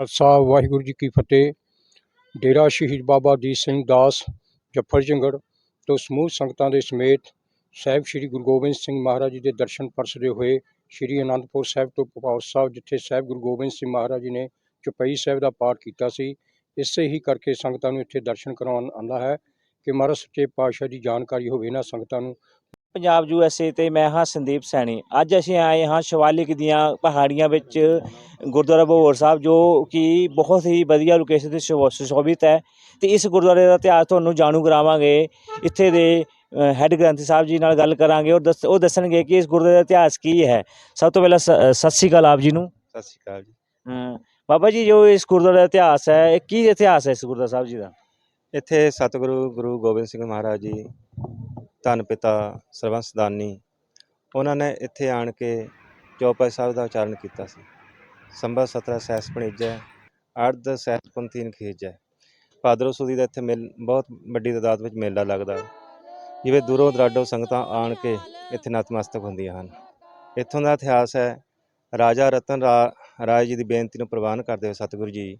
ਖਾਲਸਾ ਵਾਹਿਗੁਰੂ ਜੀ ਕੀ ਫਤਿਹ। ਡੇਰਾ ਸ਼ਹੀਦ ਬਾਬਾ ਦੀਪ ਸਿੰਘ ਦਾਸ ਜੱਫਰ ਤੋਂ ਸਮੂਹ ਸੰਗਤਾਂ ਦੇ ਸਮੇਤ ਸਾਹਿਬ ਸ੍ਰੀ ਗੁਰੂ ਗੋਬਿੰਦ ਸਿੰਘ ਮਹਾਰਾਜ ਜੀ ਦੇ ਦਰਸ਼ਨ ਪਰਸਦੇ ਹੋਏ ਸ੍ਰੀ ਅਨੰਦਪੁਰ ਸਾਹਿਬ ਤੋਂ ਪਪੌਰ ਸਾਹਿਬ, ਜਿੱਥੇ ਸਾਹਿਬ ਗੁਰੂ ਗੋਬਿੰਦ ਸਿੰਘ ਮਹਾਰਾਜ ਜੀ ਨੇ ਚੁਪਈ ਸਾਹਿਬ ਦਾ ਪਾਠ ਕੀਤਾ ਸੀ, ਇਸੇ ਹੀ ਕਰਕੇ ਸੰਗਤਾਂ ਨੂੰ ਇੱਥੇ ਦਰਸ਼ਨ ਕਰਾਉਣ ਆਉਂਦਾ ਹੈ ਕਿ ਮਹਾਰਾਜ ਸੱਚੇ ਪਾਤਸ਼ਾਹ ਦੀ ਜਾਣਕਾਰੀ ਹੋਵੇ ਨਾ ਸੰਗਤਾਂ ਨੂੰ। ਪੰਜਾਬ ਯੂਐਸਏ ਤੇ ਮੈਂ ਹਾਂ ਸੰਦੀਪ ਸੈਣੀ। ਅੱਜ ਅਸੀਂ ਆਏ ਹਾਂ ਸ਼ਿਵਾਲਿਕ ਦੀਆਂ ਪਹਾੜੀਆਂ ਵਿੱਚ ਗੁਰਦੁਆਰਾ ਬਹੋਰ ਸਾਹਿਬ ਜੋ ਕਿ ਬਹੁਤ ਹੀ ਵਧੀਆ ਲੋਕੇਸ਼ਨ ਤੇ ਸੁਸ਼ੋ- ਸੁਸ਼ੋਭਿਤ ਹੈ। ਤੇ ਇਸ ਗੁਰਦੁਆਰੇ ਦਾ ਇਤਿਹਾਸ ਤੁਹਾਨੂੰ ਜਾਣੂ ਕਰਾਵਾਂਗੇ। ਇੱਥੇ ਦੇ ਹੈੱਡ ਗ੍ਰੰਥੀ ਸਾਹਿਬ ਜੀ ਨਾਲ ਗੱਲ ਕਰਾਂਗੇ। ਔਰ ਦੱਸ ਉਹ ਦੱਸਣਗੇ ਕਿ ਇਸ ਗੁਰਦੁਆਰੇ ਦਾ ਇਤਿਹਾਸ ਕੀ ਹੈ। ਸਭ ਤੋਂ ਪਹਿਲਾਂ ਸ- ਸਤਿ ਸ਼੍ਰੀ ਅਕਾਲ ਆਪ ਜੀ ਨੂੰ। ਸਤਿ ਸ਼੍ਰੀ ਅਕਾਲ ਜੀ। ਅਮ ਬਾਬਾ ਜੀ ਜੋ ਇਸ ਗੁਰਦੁਆਰੇ ਦਾ ਇਤਿਹਾਸ ਹੈ ਇਹ ਕੀ ਇਤਿਹਾਸ ਹੈ ਇਸ ਗੁਰਦੁਆਰਾ ਸਾਹਿਬ ਜੀ ਦਾ? ਇੱਥੇ ਸਤਿਗੁਰੂ ਗੁਰੂ ਗੋਬਿੰਦ ਸਿੰਘ ਮਹਾਰਾਜ ਜੀ ਧੰਨ ਪਿਤਾ ਸਰਬੰਸ ਦਾਨੀ ਉਹਨਾਂ ਨੇ ਇੱਥੇ ਆਣ ਕੇ ਚੌਪਾਈ ਸਾਹਿਬ ਦਾ ਉਚਾਰਨ ਕੀਤਾ ਸੀ। ਸੰਭਾ 17 ਸੈਸ ਪਣੀਜੈ ਅਰਧ ਸੈਸ ਪੰਤੀਨ ਖੀਜੈ। ਭਾਦਰੋਂ ਸੁਦੀ ਦਾ ਇੱਥੇ ਮੇਲ, ਬਹੁਤ ਵੱਡੀ ਤਾਦਾਦ ਵਿੱਚ ਮੇਲਾ ਲੱਗਦਾ ਜਿਵੇਂ ਦੂਰੋਂ ਦਰਾਡੋਂ ਸੰਗਤਾਂ ਆਣ ਕੇ ਇੱਥੇ ਨਤਮਸਤਕ ਹੁੰਦੀਆਂ ਹਨ। ਇੱਥੋਂ ਦਾ ਇਤਿਹਾਸ ਹੈ, ਰਾਜਾ ਰਤਨ ਰਾ ਰਾਏ ਜੀ ਦੀ ਬੇਨਤੀ ਨੂੰ ਪ੍ਰਵਾਨ ਕਰਦੇ ਹੋਏ ਸਤਿਗੁਰੂ ਜੀ।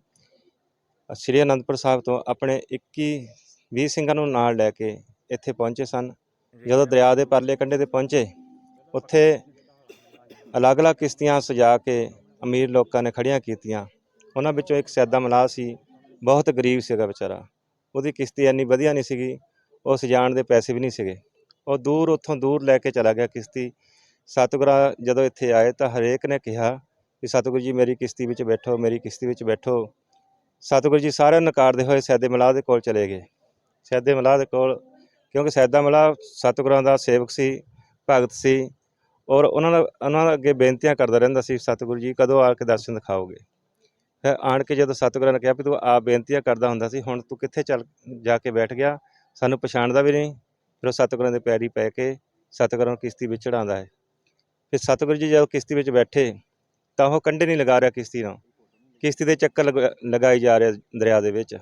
ਸ੍ਰੀ ਅਨੰਦਪੁਰ ਸਾਹਿਬ ਤੋਂ ਆਪਣੇ 21 20 ਸਿੰਘਾਂ ਨੂੰ ਨਾਲ ਲੈ ਕੇ ਇੱਥੇ ਪਹੁੰਚੇ ਸਨ। ਜਦੋਂ ਦਰਿਆ ਦੇ ਪਰਲੇ ਕੰਢੇ ਤੇ ਪਹੁੰਚੇ, ਉੱਥੇ ਅਲੱਗ-ਅਲੱਗ ਕਿਸ਼ਤੀਆਂ ਸਜਾ ਕੇ ਅਮੀਰ ਲੋਕਾਂ ਨੇ ਖੜੀਆਂ ਕੀਤੀਆਂ। ਉਹਨਾਂ ਵਿੱਚੋਂ ਇੱਕ ਸੈਦਾ ਮਲਾਹ ਸੀ, ਬਹੁਤ ਗਰੀਬ ਸੀਗਾ ਵਿਚਾਰਾ। ਉਹਦੀ ਕਿਸ਼ਤੀ ਇੰਨੀ ਵਧੀਆ ਨਹੀਂ ਸੀਗੀ, ਉਹ ਸਜਾਉਣ ਦੇ ਪੈਸੇ ਵੀ ਨਹੀਂ ਸੀਗੇ। ਉਹ ਦੂਰ ਉੱਥੋਂ ਦੂਰ ਲੈ ਕੇ ਚਲਾ ਗਿਆ ਕਿਸ਼ਤੀ। ਸਤਿਗੁਰਾਂ ਜਦੋਂ ਇੱਥੇ ਆਏ ਤਾਂ ਹਰੇਕ ਨੇ ਕਿਹਾ ਕਿ ਸਤਿਗੁਰੂ ਜੀ, ਮੇਰੀ ਕਿਸ਼ਤੀ ਵਿੱਚ ਬੈਠੋ, ਮੇਰੀ ਕਿਸ਼ਤੀ ਵਿੱਚ ਬੈਠੋ। ਸਤਿਗੁਰੂ ਜੀ ਸਾਰਿਆਂ ਨੂੰ ਨਕਾਰਦੇ ਹੋਏ ਸੈਦੇ ਮਲਾਹ ਦੇ ਕੋਲ ਚਲੇ ਗਏ। ਸੈਦੇ ਮਲਾਹ ਦੇ ਕੋਲ ਕਿਉਂਕਿ ਸੈਦਾ ਮਲਾਹ ਸਤਿਗੁਰਾਂ ਦਾ ਸੇਵਕ ਸੀ, ਭਗਤ ਸੀ ਔਰ ਉਹਨਾਂ ਦਾ, ਉਹਨਾਂ ਦੇ ਅੱਗੇ ਬੇਨਤੀਆਂ ਕਰਦਾ ਰਹਿੰਦਾ ਸੀ, ਸਤਿਗੁਰੂ ਜੀ ਕਦੋਂ ਆ ਕੇ ਦਰਸ਼ਨ ਦਿਖਾਓਗੇ? ਫਿਰ ਆਣ ਕੇ ਜਦੋਂ ਸਤਿਗੁਰਾਂ ਨੇ ਕਿਹਾ ਵੀ ਤੂੰ ਆਪ ਬੇਨਤੀਆਂ ਕਰਦਾ ਹੁੰਦਾ ਸੀ, ਹੁਣ ਤੂੰ ਕਿੱਥੇ ਚੱਲ ਜਾ ਕੇ ਬੈਠ ਗਿਆ? ਸਾਨੂੰ ਪਛਾਣਦਾ ਵੀ ਨਹੀਂ। ਫਿਰ ਉਹ ਸਤਿਗੁਰਾਂ ਦੇ ਪੈਰੀ ਪੈ ਕੇ ਸਤਿਗੁਰਾਂ ਨੂੰ ਕਿਸ਼ਤੀ ਵਿੱਚ ਚੜਾਉਂਦਾ ਹੈ। ਫਿਰ ਸਤਿਗੁਰੂ ਜੀ ਜਦੋਂ ਕਿਸ਼ਤੀ ਵਿੱਚ ਬੈਠੇ, ਤਾਂ ਉਹ ਕੰਢੇ ਨਹੀਂ ਲਗਾ ਰਿਹਾ ਕਿਸ਼ਤੀ ਨੂੰ। ਕਿਸ਼ਤੀ ਦੇ ਚੱਕਰ ਲਗਾ- ਲਗਾਈ ਜਾ ਰਿਹਾ ਦਰਿਆ ਦੇ ਵਿੱਚ।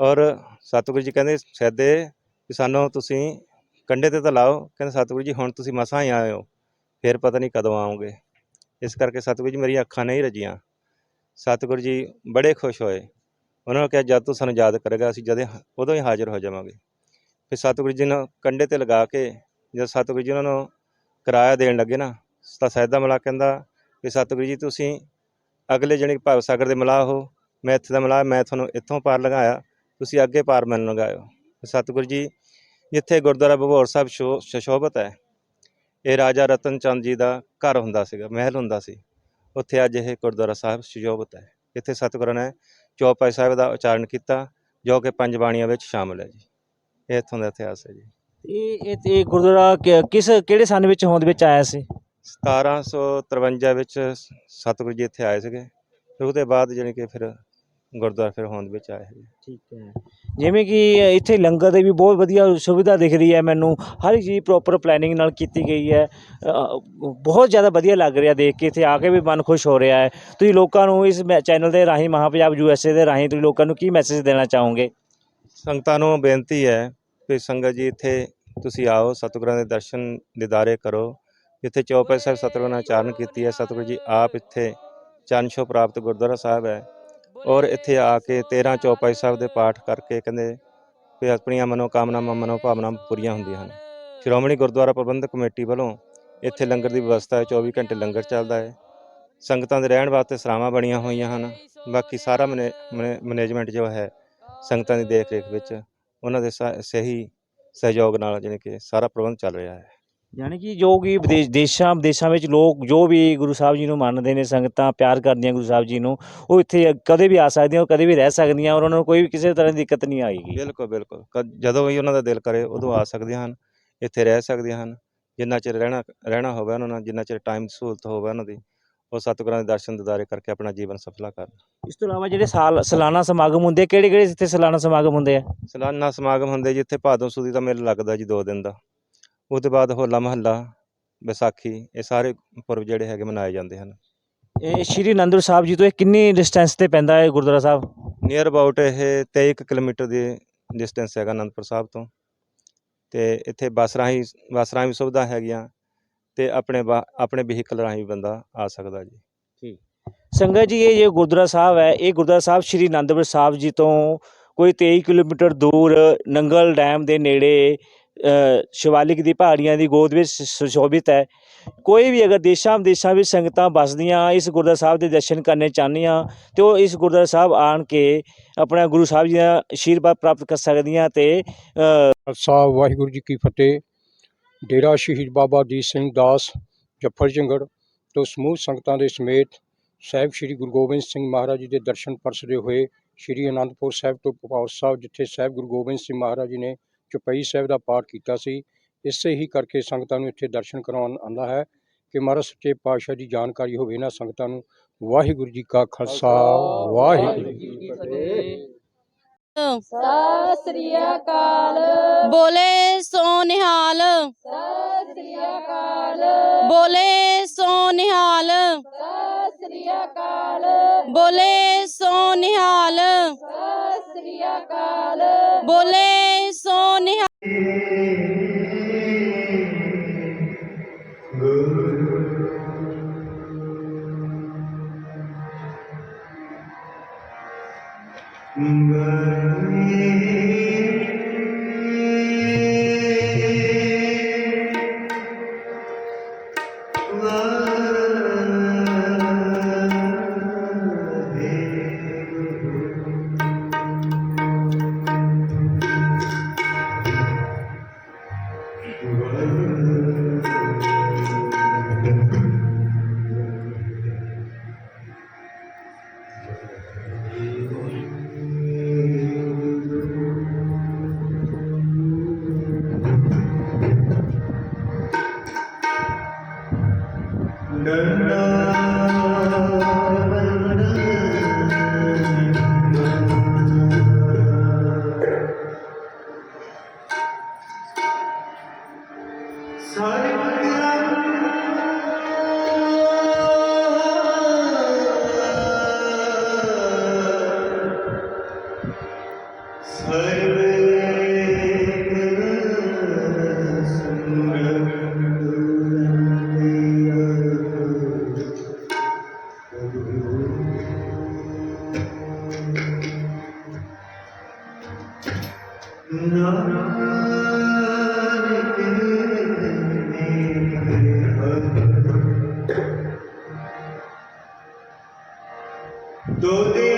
ਔਰ ਸਤਿਗੁਰੂ ਜੀ ਕਹਿੰਦੇ, ਸੈਦੇ ਵੀ ਸਾਨੂੰ ਤੁਸੀਂ ਕੰਢੇ ਤੇ ਤਾਂ ਲਾਓ, ਕਹਿੰਦੇ ਸਤਿਗੁਰੂ ਜੀ, ਹੁਣ ਤੁਸੀਂ ਮਸਾਂ ਹੀ ਆਏ ਹੋ, ਫਿਰ ਪਤਾ ਨਹੀਂ ਕਦੋਂ ਆਓਗੇ। ਇਸ ਕਰਕੇ ਸਤਿਗੁਰੂ ਜੀ, ਮੇਰੀਆਂ ਅੱਖਾਂ ਨਹੀਂ ਰਜੀਆਂ। ਸਤਿਗੁਰੂ ਜੀ ਬੜੇ ਖੁਸ਼ ਹੋਏ। ਉਹਨਾਂ ਨੇ ਕਿਹਾ, ਜਦ ਤੂੰ ਸਾਨੂੰ ਯਾਦ ਕਰੇਗਾ, ਅਸੀਂ ਜਦੇ ਉਦੋਂ ਹੀ ਹਾਜ਼ਰ ਹੋ ਜਾਵਾਂਗੇ। ਫਿਰ ਸਤਿਗੁਰੂ ਜੀ ਨੂੰ ਕੰਢੇ ਤੇ ਲਗਾ ਕੇ, ਜਦ ਸਤਿਗੁਰੂ ਜੀ ਉਹਨਾਂ ਨੂੰ ਕਿਰਾਇਆ ਦੇਣ ਲੱਗੇ ਨਾ, ਤਾਂ ਸੈਦਾ ਮਲਾ ਕਹਿੰਦਾ ਵੀ, ਸਤਿਗੁਰੂ ਜੀ, ਤੁਸੀਂ ਅਗਲੇ ਜਣੇ ਭਵ ਸਾਗਰ ਦੇ ਮਲਾਹ ਹੋ। ਮੈਂ ਇੱਥੇ ਦਾ ਮਲਾਹ, ਮੈਂ ਤੁਹਾਨੂੰ ਇੱਥੋਂ ਪਾਰ ਲਗਾਇਆ। ਤੁਸੀਂ ਅੱਗੇ ਪਾਰ ਮੈਨੂੰ ਲਗਾਇਓ। ਸਤਿਗੁਰੂ ਜੀ ਜਿੱਥੇ ਗੁਰਦੁਆਰਾ ਬਭੌਰ ਸਾਹਿਬ ਸ਼ੋ- ਸੁਸ਼ੋਭਿਤ ਹੈ ਇਹ ਰਾਜਾ ਰਤਨ ਚੰਦ ਜੀ ਦਾ ਘਰ ਹੁੰਦਾ ਸੀਗਾ ਮਹਿਲ ਹੁੰਦਾ ਸੀ। ਉੱਥੇ ਅੱਜ ਇਹ ਗੁਰਦੁਆਰਾ ਸਾਹਿਬ ਸੁਸ਼ੋਭਿਤ ਹੈ। ਇੱਥੇ ਸਤਿਗੁਰਾਂ ਨੇ ਚੌਪਾਈ ਸਾਹਿਬ ਦਾ ਉਚਾਰਨ ਕੀਤਾ ਜੋ ਕਿ ਪੰਜ ਬਾਣੀਆਂ ਵਿੱਚ ਸ਼ਾਮਲ ਹੈ ਜੀ। ਇਹ ਇੱਥੋਂ ਦਾ ਇਤਿਹਾਸ ਹੈ ਜੀ। ਇਹ ਇਹ ਇਹ ਗੁਰਦੁਆਰਾ ਕਿ- ਕਿਸ ਕਿਹੜੇ ਸੰਨ ਵਿੱਚ ਹੋਂਦ ਵਿੱਚ ਆਇਆ ਸੀ? 1753 ਵਿੱਚ ਸਤਿਗੁਰੂ ਜੀ ਇੱਥੇ ਆਏ ਸੀਗੇ। ਫਿਰ ਉਹਦੇ ਬਾਅਦ ਜਾਣੀ ਕਿ ਫਿਰ ਗੁਰਦੁਆਰਾ ਫਿਰ ਹੋਂਦ ਵਿੱਚ ਆਇਆ ਹੈ ਠੀਕ ਹੈ। ਜਿਵੇਂ ਕਿ ਇੱਥੇ ਲੰਗਰ ਦੀ ਵੀ ਬਹੁਤ ਵਧੀਆ ਸੁਵਿਧਾ ਦਿਖ ਰਹੀ ਹੈ ਮੈਨੂੰ। ਹਰ ਇੱਕ ਚੀਜ਼ ਪ੍ਰੋਪਰ ਪਲੈਨਿੰਗ ਨਾਲ ਕੀਤੀ ਗਈ ਹੈ। ਬਹੁਤ ਜ਼ਿਆਦਾ ਵਧੀਆ ਲੱਗ ਰਿਹਾ ਦੇਖ ਕੇ। ਇੱਥੇ ਆ ਕੇ ਵੀ ਮਨ ਖੁਸ਼ ਹੋ ਰਿਹਾ ਹੈ। ਤੁਸੀਂ ਲੋਕਾਂ ਨੂੰ ਇਸ ਮੈ ਚੈਨਲ ਦੇ ਰਾਹੀਂ ਮਹਾਂ ਪੰਜਾਬ ਯੂ ਮਹਾਪੰਜਾਬ ਏ ਦੇ ਰਾਹੀਂ ਤੁਸੀਂ ਲੋਕਾਂ ਨੂੰ ਕੀ ਮੈਸੇਜ ਦੇਣਾ ਚਾਹੋਗੇ? ਸੰਗਤਾਂ ਨੂੰ ਬੇਨਤੀ ਹੈ ਕਿ ਸੰਗਤ ਜੀ ਇੱਥੇ ਤੁਸੀਂ ਆਓ, ਸਤਿਗੁਰਾਂ ਦੇ ਦਰਸ਼ਨ ਦਿਦਾਰੇ ਕਰੋ। ਜਿੱਥੇ ਚੌਪਾਈ ਸਾਹਿਬ ਸਤਿਗੁਰਾਂ ਨੇ ਉਚਾਰਨ ਕੀਤੀ ਹੈ। ਸਤਿਗੁਰੂ ਜੀ ਆਪ ਇੱਥੇ ਚਰਨ ਛੋਹ ਪ੍ਰਾਪਤ ਗੁਰਦੁਆਰਾ ਸਾਹਿਬ ਹੈ। ਔਰ ਇੱਥੇ ਆ ਕੇ 13 ਚੌਪਾਈ ਸਾਹਿਬ ਦੇ ਪਾਠ ਕਰਕੇ ਕਹਿੰਦੇ ਵੀ ਆਪਣੀਆਂ ਮਨੋਕਾਮਨਾਵਾਂ, ਮਨੋਭਾਵਨਾਵਾਂ ਪੂਰੀਆਂ ਹੁੰਦੀਆਂ ਹਨ। ਸ਼੍ਰੋਮਣੀ ਗੁਰਦੁਆਰਾ ਪ੍ਰਬੰਧਕ ਕਮੇਟੀ ਵੱਲੋਂ ਇੱਥੇ ਲੰਗਰ ਦੀ ਵਿਵਸਥਾ ਹੈ 24 ਘੰਟੇ ਲੰਗਰ ਚੱਲਦਾ ਹੈ। ਸੰਗਤਾਂ ਦੇ ਰਹਿਣ ਵਾਸਤੇ ਸਰਾਵਾਂ ਬਣੀਆਂ ਹੋਈਆਂ ਹਨ। ਬਾਕੀ ਸਾਰਾ ਮੈਨੇ- ਮੈਨੇ- ਮੈਨੇਜਮੈਂਟ ਜੋ ਹੈ ਸੰਗਤਾਂ ਦੀ ਦੇਖ ਰੇਖ ਵਿੱਚ ਉਹਨਾਂ ਦੇ ਸ- ਸਹੀ ਸਹਿਯੋਗ ਨਾਲ ਜਾਣੀ ਕਿ ਸਾਰਾ ਪ੍ਰਬੰਧ ਚੱਲ ਰਿਹਾ ਹੈ। ਯਾਨੀ ਕਿ ਜੋ ਕਿ ਵਿਦੇਸ਼ ਦੇਸ਼ਾਂ ਵਿਦੇਸ਼ਾਂ ਵਿੱਚ ਲੋਕ ਜੋ ਵੀ ਗੁਰੂ ਸਾਹਿਬ ਜੀ ਨੂੰ ਮੰਨਦੇ ਨੇ ਸੰਗਤਾਂ ਪਿਆਰ ਕਰਦੀਆਂ ਗੁਰੂ ਸਾਹਿਬ ਜੀ ਨੂੰ ਉਹ ਇੱਥੇ ਕਦੇ ਵੀ ਆ ਸਕਦੀਆਂ ਉਹ ਕਦੇ ਵੀ ਰਹਿ ਸਕਦੀਆਂ ਔਰ ਉਹਨਾਂ ਨੂੰ ਕੋਈ ਵੀ ਕਿਸੇ ਤਰ੍ਹਾਂ ਦੀ ਦਿੱਕਤ ਨਹੀਂ ਆਏਗੀ। ਬਿਲਕੁਲ ਬਿਲਕੁਲ। ਜਦੋਂ ਵੀ ਉਹਨਾਂ ਦਾ ਦਿਲ ਕਰੇ ਉਦੋਂ ਆ ਸਕਦੀਆਂ ਹਨ ਇੱਥੇ ਰਹਿ ਸਕਦੀਆਂ ਹਨ। ਜਿੰਨਾ ਚਿਰ ਰਹਿਣਾ ਰਹਿਣਾ ਹੋਵੇ ਉਹਨਾਂ ਨਾਲ ਜਿੰਨਾ ਚਿਰ ਟਾਈਮ ਦੀ ਸਹੂਲਤ ਹੋਵੇ ਉਹਨਾਂ ਦੀ ਉਹ ਸਤਿਗੁਰਾਂ ਦੇ ਦਰਸ਼ਨ ਦਿਦਾਰੇ ਕਰਕੇ ਆਪਣਾ ਜੀਵਨ ਸਫਲਾ ਕਰਨ। ਇਸ ਤੋਂ ਇਲਾਵਾ ਜਿਹੜੇ ਸਾਲ ਸਾਲਾਨਾ ਸਮਾਗਮ ਹੁੰਦੇ ਕਿਹੜੇ ਕਿਹੜੇ ਇੱਥੇ ਸਾਲਾਨਾ ਸਮਾਗਮ ਹੁੰਦੇ ਆ? ਸਾਲਾਨਾ ਸਮਾਗਮ ਹੁੰਦੇ ਜਿੱਥੇ ਭਾਦੋਂ ਸੁਦੀ ਦਾ ਮੇਲਾ ਲੱਗਦਾ ਜੀ 2 ਦਿਨ ਦਾ। ਉਹਦੇ ਬਾਅਦ ਹੋਲਾ ਮਹੱਲਾ ਵਿਸਾਖੀ ਇਹ ਸਾਰੇ ਪੁਰਬ ਜਿਹੜੇ ਹੈਗੇ ਮਨਾਏ ਜਾਂਦੇ ਹਨ। ਇਹ ਸ਼੍ਰੀ ਅਨੰਦਪੁਰ ਸਾਹਿਬ ਜੀ ਤੋਂ ਇਹ ਕਿੰਨੀ ਡਿਸਟੈਂਸ ਤੇ ਪੈਂਦਾ ਹੈ ਗੁਰਦੁਆਰਾ ਸਾਹਿਬ? ਨੀਅਰ ਅਬਾਊਟ ਇਹ 23 ਕੁ ਕਿਲੋਮੀਟਰ ਦੀ ਡਿਸਟੈਂਸ ਹੈਗਾ ਅਨੰਦਪੁਰ ਸਾਹਿਬ ਤੋਂ। ਤੇ ਇੱਥੇ ਬੱਸ ਰਾਹੀਂ ਬੱਸ ਰਾਹੀਂ ਵੀ ਸੁਵਿਧਾ ਹੈਗੀਆਂ ਤੇ ਆਪਣੇ ਵਾ- ਆਪਣੇ ਵਹੀਕਲ ਰਾਹੀਂ ਵੀ ਬੰਦਾ ਆ ਸਕਦਾ ਜੀ। ਸੰਗਤ ਜੀ ਇਹ ਜੋ ਗੁਰਦੁਆਰਾ ਸਾਹਿਬ ਹੈ ਇਹ ਗੁਰਦੁਆਰਾ ਸਾਹਿਬ ਸ਼੍ਰੀ ਅਨੰਦਪੁਰ ਸਾਹਿਬ ਜੀ ਤੋਂ ਕੋਈ 23 ਕਿਲੋਮੀਟਰ ਦੂਰ ਨੰਗਲ ਡੈਮ ਦੇ ਨੇੜੇ ਸ਼ਿਵਾਲਿਕ ਦੀ ਪਹਾੜੀਆਂ ਦੀ ਗੋਦ ਵਿੱਚ ਸੁਸ਼ੋਭਿਤ ਹੈ। ਕੋਈ ਵੀ ਅਗਰ ਦੇਸ਼ਾਂ ਵਿਦੇਸ਼ਾਂ ਵਿੱਚ ਸੰਗਤਾਂ ਵੱਸਦੀਆਂ ਇਸ ਗੁਰਦੁਆਰਾ ਸਾਹਿਬ ਦੇ ਦਰਸ਼ਨ ਕਰਨੇ ਚਾਹੁੰਦੀਆਂ ਤੇ ਉਹ ਇਸ ਗੁਰਦੁਆਰਾ ਸਾਹਿਬ ਆਣ ਕੇ ਆਪਣਾ ਗੁਰੂ ਸਾਹਿਬ ਜੀ ਦਾ ਆਸ਼ੀਰਵਾਦ ਪ੍ਰਾਪਤ ਕਰ ਸਕਦੀਆਂ ਤੇ ਅ, ਖਾਲਸਾ ਵਾਹਿਗੁਰੂ ਜੀ ਕੀ ਫਤਿਹ। ਡੇਰਾ ਸ਼ਹੀਦ ਬਾਬਾ ਦੀਪ ਸਿੰਘ ਦਾਸ ਜਫਰ ਜੰਗੜ ਤੋਂ ਸਮੂਹ ਸੰਗਤਾਂ ਦੇ ਸਮੇਤ ਸਾਹਿਬ ਸ੍ਰੀ ਗੁਰੂ ਗੋਬਿੰਦ ਸਿੰਘ ਮਹਾਰਾਜ ਜੀ ਦੇ ਦਰਸ਼ਨ ਪਰਸਦੇ ਹੋਏ ਸ੍ਰੀ ਅਨੰਦਪੁਰ ਸਾਹਿਬ ਤੋਂ ਪਪੌਰ ਸਾਹਿਬ ਜਿੱਥੇ ਸਾਹਿਬ ਗੁਰੂ ਗੋਬਿੰਦ ਸਿੰਘ ਮਹਾਰਾਜ ਜੀ ਨੇ ਚੁਪਈ ਸਾਹਿਬ ਦਾ ਪਾਠ ਕੀਤਾ ਸੀ। ਇਸੇ ਹੀ ਕਰਕੇ ਸੰਗਤਾਂ ਨੂੰ ਇੱਥੇ ਦਰਸ਼ਨ ਕਰਾਉਣ ਆਉਂਦਾ ਹੈ ਕਿ ਮਹਾਰਾਜ ਸੱਚੇ ਪਾਤਸ਼ਾਹ ਦੀ ਜਾਣਕਾਰੀ ਹੋਵੇ ਨਾ ਸੰਗਤਾਂ ਨੂੰ। ਵਾਹਿਗੁਰੂ ਜੀ ਕਾ ਖਾਲਸਾ ਵਾਹਿਗੁਰੂ ਜੀ ਕੀ ਫਤਿਹ। ਸਤਿ ਸ੍ਰੀ ਅਕਾਲ। ਬੋਲੇ ਸੋ ਨਿਹਾਲ ਸਤਿ ਸ੍ਰੀ ਅਕਾਲ। ਬੋਲੇ ਸੋ ਨਿਹਾਲ ਸਤਿ ਸ੍ਰੀ ਅਕਾਲ। ਬੋਲੇ ਸੋ ਨਿਹਾਲ ਸਤਿ ਸ੍ਰੀ ਅਕਾਲ। ਬੋਲੇ 能 ਦੋਦਿਆਂ ਦੇ